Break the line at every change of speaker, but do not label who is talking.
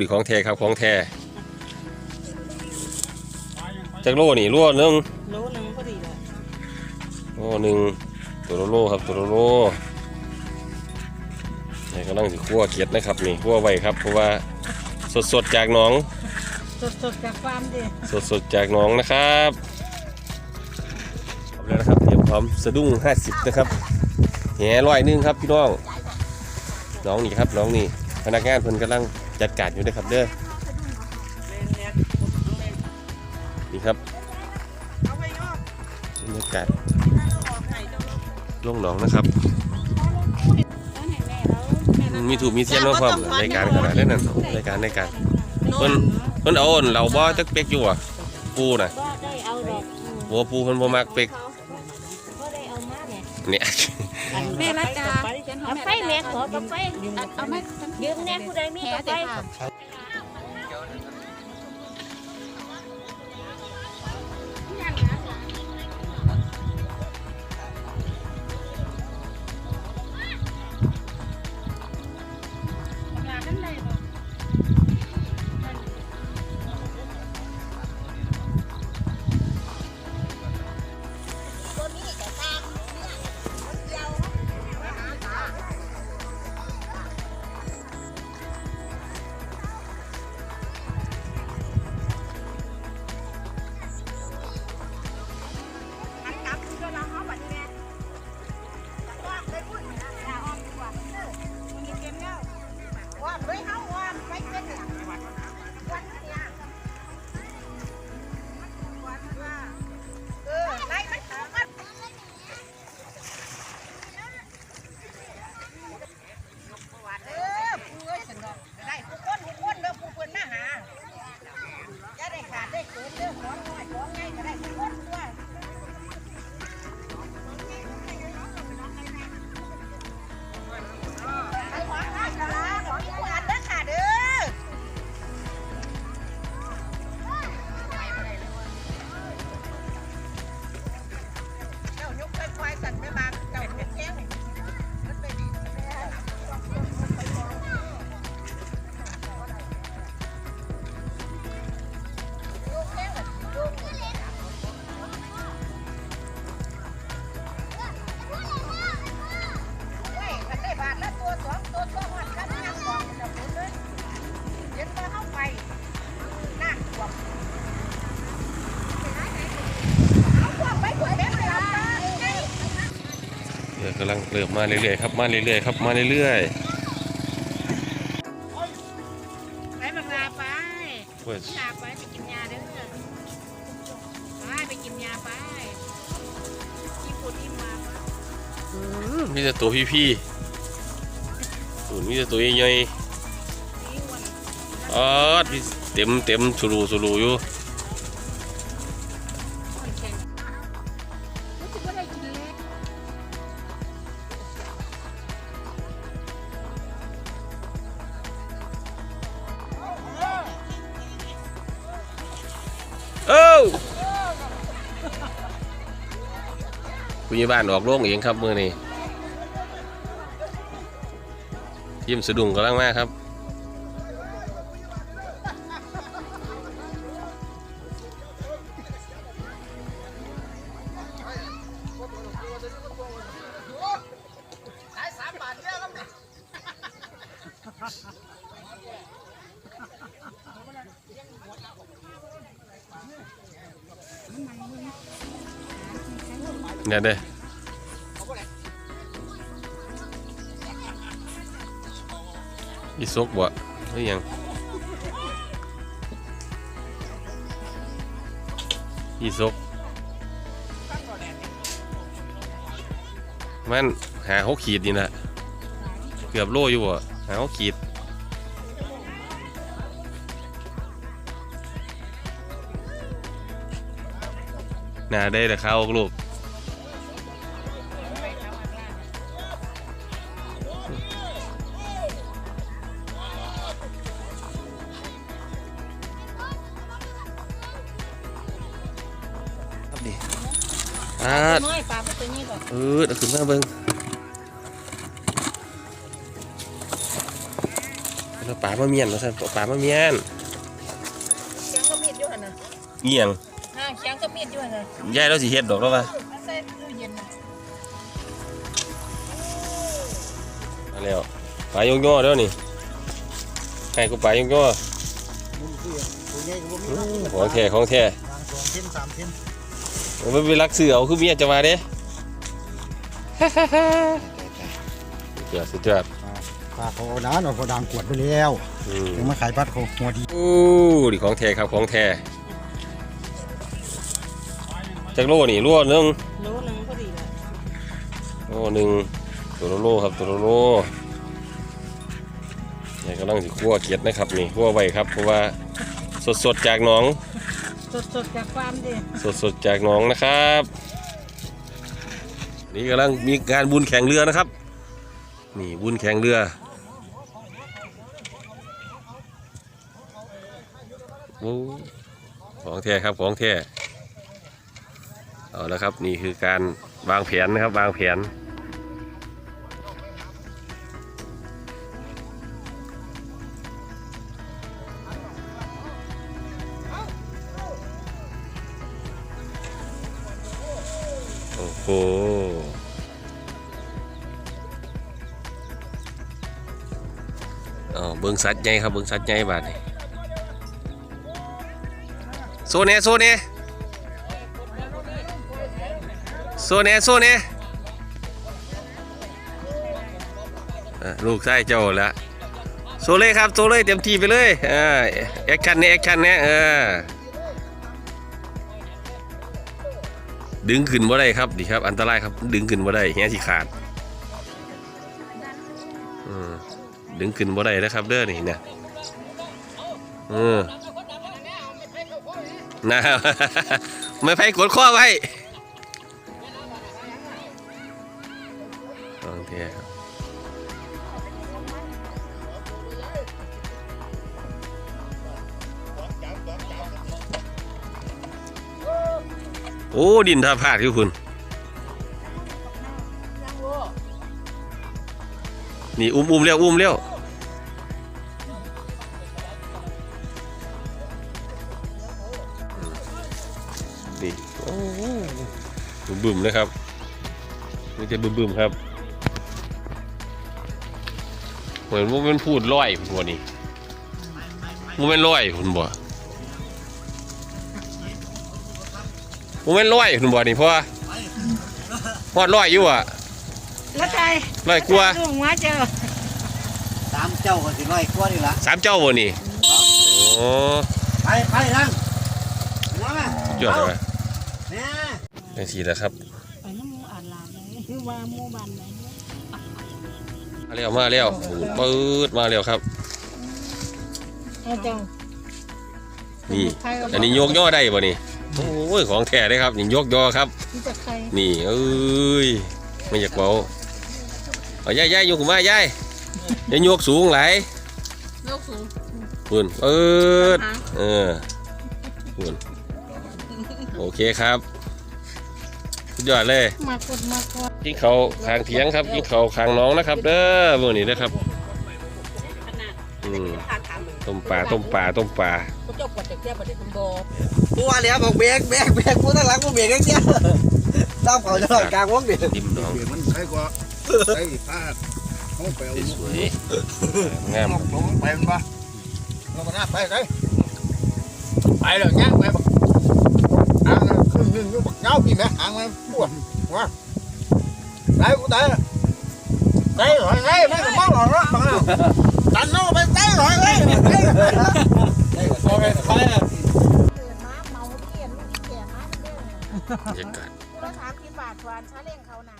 ดิของแท้ครับของแท้จากโลนี่โลหนึง
โลหนึงพอดีเลย
โลหนึงตัวละโลครับตัวละโลนี่กำลังสิคั่วเกียดนะครับนี่คั่วไว้ครับเพราะว่าสดๆจากหนอง
สดๆจากฟาร์มดิ
สดๆจากหนองนะครับเอาแล้วนะครับเตรียมพร้อมสะดุ้ง50นะครับแหร้อยหนึงครับพี่น้องน้องนี่ครับน้องนี่พนักงานเพิ่นกำลัง จัดการอยู่นะครับเด้อนี่ครับ
เอาไว้ยอด
บรรยากาศลงหนองนะครับอืมมีถูกมีเทียนมาพร้อมรายการขนาดนั้นน่ะรายการรายการเพิ่นเพิ่นเอาอั่นเราบ่จักเป๊กอยู่อะปูน่ะ
บ่ได้เอาดอก
หัวปูเพิ่นบ่มักเป๊ก
บ่ได้เอามา เนี่ย
เนี่ย
แม่รักจ้า
เอาไฟแม่ขอกาแฟเอามายืมแน่ผู้ใดมีกาแฟำ
ลังเริ่มมาเรื่อยๆครับมาเรื่อยๆครับมาเรื่อย
ไปบังลาไป
ๆเว้ย
ลาไปไปกินยาเด้อไปไปกินยาไปญี่ปุ่นอิ่มมาปะ
มีแต่ตัวพี่ๆส่วนมีแต่ตัวใหญ่
นี่วัน
ๆอ๋อมีเต็มเต็มสุรูสุรูอยู่
คุ
ณยายบ้านออกโรงเองครับมือนี้ยิ้มสะดุ้งกำลังมากครับ เนี่ยเด้อีซกบ่หรือยังอีซกมันหาหกขีดนี่นะเกือบโลอยู่บ่หาหกขีดน่าได้แต่ข้าวลูก อ่า
ตัวน้อยปลาตัวนี้ก่อน
เออเอาขึ้นมาเบิ่งครับปลามาเมียนมาสั่นปลามาเมียน
เคียงก็มีดอยู่หั่นน่ะ
เอียง
อ่าเคียงก็มีดอยู่หั่นน่ะ
ยายเราสิเฮ็ดดอกแล้ววะ
เอาใส่ตู้เย็นน่ะ
มาแล้วปลายงย่อแล้วนี่ใครก็ปลายงย่อ
มึงคือตัวใหญ่ก็บ่มี
อื้
เนาะ
อของแท้ของแท้
วางสองเส้นสามเส้น
มันไปรักเสือเอาคือเมียจะมาเด้สุดยอดสุดยอด
ปลาเขาเอาน้าเนาเขาดังกวดไปแล้ว
อืม
ถึงมาขายปัดเขาหัวดี
โอ้ดิของแท้ครับของแท้จากโลนี่โลหนึง
โลนึงพอดีละ
โลหนึ่งตัวละโลครับตัวละโลนี่กำลังสิคั่วเกียดนะครับนี่คั่วไว้ครับเพราะว่าสดๆจากหนอง
สดๆจากฟาร์มดิ
สดๆจากหนองนะครับ นี่กำลังมีการบุญแข่งเรือนะครับ นี่บุญแข่งเรือโอ้ของแท้ครับของแท้เอาล้วครับนี่คือการวางแผนนะครับวางแผน เบิ้งสัตว์ใหญ่ครับเบิ้งสัตว์ใหญ่บาดนี่โซเน่โซเน่โซเน่โซเน่ลูกชายเจ้าละโซเลยครับโซเลยเต็มที่ไปเลยอ่าแอคชั่นเนี่ยแอคชั่นเนี่ยเออ ดึงขึ้นบ่ได้ครับดีครับ อันตรายครับ ดึงขึ้นบ่ได้เฮียสิขาดอืมดึงขึ้นบ่ได้นะครับ เด้อนี่เนี่ยอืมนะไม่ไพ่กดข้อไว้โอเคครับ โอ้ ดินท่าพลาดคือคุณ นี่ อุ้มอุ้มเร็วอุ้มเร็วนี่โอ้บึมบึมๆนะครับนี่จะบึมบึมๆครับเหมือนว่ามันพูดร้อยคุณบ่นี่มันเป็นร้อยคุณบ่ มันเป็นร้อยคุณบ่นี่เพราะว่าพอดร้อยอยู่อะ
แล้วใจ
ร้อยกว่า
ลุงว่าเจอ
สามเจ้าก็สิร้อยกว่านี่ละ
สามเจ้าบ่นี่โอ้
ไปไปนั่งมาแม่
ยอดเลย
เนี่ย
จังสีแหล้วครับ
ไปน้ำหมูอ่านลานเลยคือว่าหมู่บ้านไหน
มาแล้วมาแล้วโอ้ปืดมาแล้วครับ
เอาจัง
นี่ อันนี้ยกย่อได้บ่นี่ โอ้ยของแท้เลยครับนี่ยกย่อครับ
ที่จะใคร
นี่เอ้ยไม่อยากเบาเอาย่ายย่ายยกขึ้นมาย่ายอย่ายกสูงไหลาย
โลกสูง
ปุ่นเปิด
หาง
เออปุ่นโอเคครับสุดยอดเลย
มากดมากด
กินเขาวคางเถียงครับกินเขาวคางน้องนะครับ เด้อมื่อนี้นะครับอืม ต้มปลาต้มปลาต้มปลา
เขาจบกว่าจะเทียบกับเด็กคุณโบ
กูว่าแล้วบอกเบรกเบรกเบรกกูตั้งหลังกูเบรกแค่เนี้ยตามเขาจะลอยกลางวงดิ
ดิมน้อง
เปลี่ยนมันใช่กว่าไอ้พาดเขาไปเอา
สวยงาม
นอกลงไปมันปะเราก็น่าไปเลยไปเลยเงี้ยไปบักอ่างครึ่งหนึ่งอยู่บักเงาพี่แม่อ่างมันปวดหัวตายกูตายตายหน่อยไงไม่ก็มองหรอกนะบังเอา ตันน้องไปตายหน่อยเลยโอเคไปเลย
ม้าเมาเที่ยนลูกแก่ม้าเลื่อบ
รรยากาศ
กูละสามสิบบาทวานช้าเร่งเขานะ